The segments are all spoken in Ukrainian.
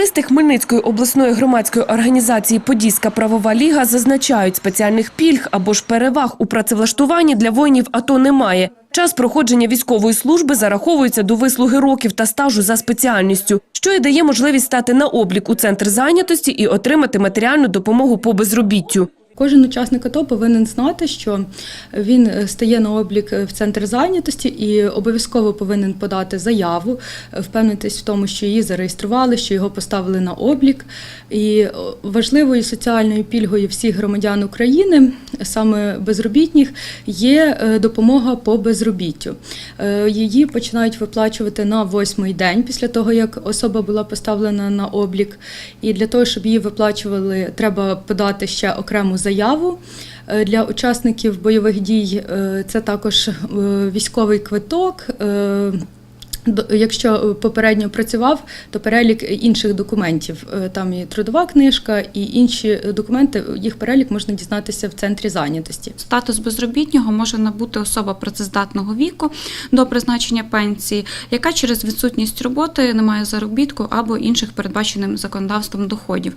Юристи Хмельницької обласної громадської організації Подільська правова ліга зазначають, спеціальних пільг або ж переваг у працевлаштуванні для воїнів АТО немає. Час проходження військової служби зараховується до вислуги років та стажу за спеціальністю, що і дає можливість стати на облік у центр зайнятості і отримати матеріальну допомогу по безробіттю. Кожен учасник АТО повинен знати, що він е, стає на облік в центр зайнятості і обов'язково повинен подати заяву, е, впевнитись в тому, що її зареєстрували, що його поставили на облік. І важливою соціальною пільгою всіх громадян України, саме безробітних, є е, допомога по безробіттю. Е, Її починають виплачувати на восьмий день після того, як особа була поставлена на облік. І для того, щоб її виплачували, треба подати ще окрему заяву. Е, Для учасників бойових дій е, це також е, військовий квиток. Е, Якщо попередньо працював, то перелік інших документів. Е, Там і трудова книжка, і інші документи. Їх перелік можна дізнатися в центрі зайнятості. Статус безробітнього може набути особа працездатного віку до призначення пенсії, яка через відсутність роботи не має заробітку або інших передбаченим законодавством доходів,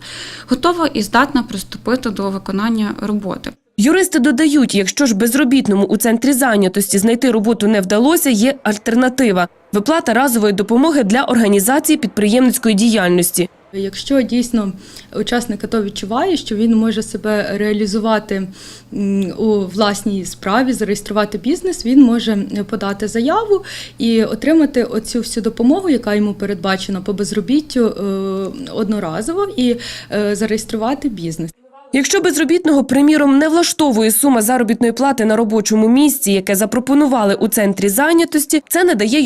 готова і здатна приступити до виконання роботи. Юристи додають, якщо ж безробітному у центрі зайнятості знайти роботу не вдалося, є альтернатива – виплата разової допомоги для організації підприємницької діяльності. Якщо дійсно учасник АТО відчуває, що він може себе реалізувати у власній справі, зареєструвати бізнес, він може подати заяву і отримати оцю всю допомогу, яка йому передбачена по безробіттю е, одноразово, і е, зареєструвати бізнес. Якщо безробітного, приміром, не влаштовує сума заробітної плати на робочому місці, яке запропонували у центрі зайнятості, це не дає